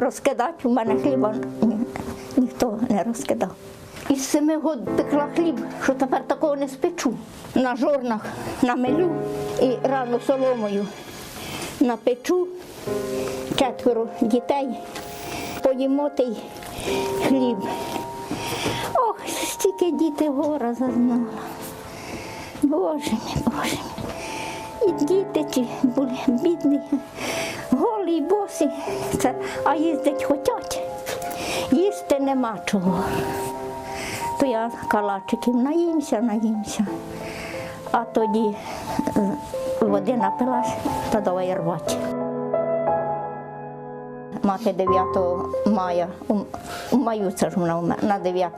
розкидати. У мене хліба ні, ніхто не розкидав. Із семи год пекла хліб, що тепер такого не спечу. На жорнах намелю і рано соломою напечу четверо дітей, поїмо той хліб. Ох, стільки діти гора зазнала. Боже мій, Боже мій. І діти були бідні, голі, босі, а їздить хочуть. Їсти нема чого. То я калачиків наїмся, наїмся. А тоді е, води напилась, та давай рвати. Мати 9 мая, у, маю це ж вона на 9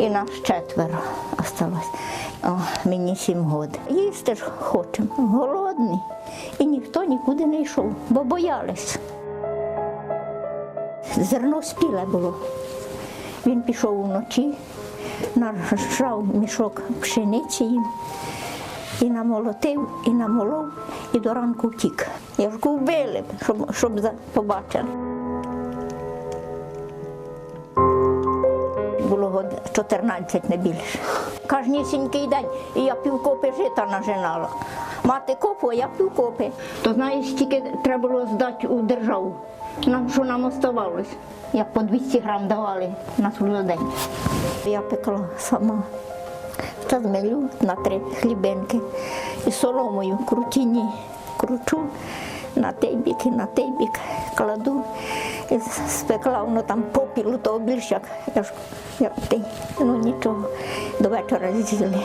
і нас четверо осталось. О, мені 7 років. Їсти ж хочемо, голодні. І ніхто нікуди не йшов, бо боялись. Зерно спіле було. Він пішов вночі, нажав мішок пшениці їм, і намолотив, і намолов, і до ранку втік. Я ж вбили, щоб, щоб побачили. Було 14 не більше. Кожнісінький день і я півкопи жита нажинала. Мати копу, а я півкопи. То знаєш, тільки треба було здати у державу. Нам що нам оставалось? Як по 200 грам давали на день. Я пекла сама. Та змелю на три хлібинки і соломою крутіні кручу на той бік і на той бік кладу і спекла воно там попілу того більше, як, я ж- як ти. Ну нічого, до вечора з'їли.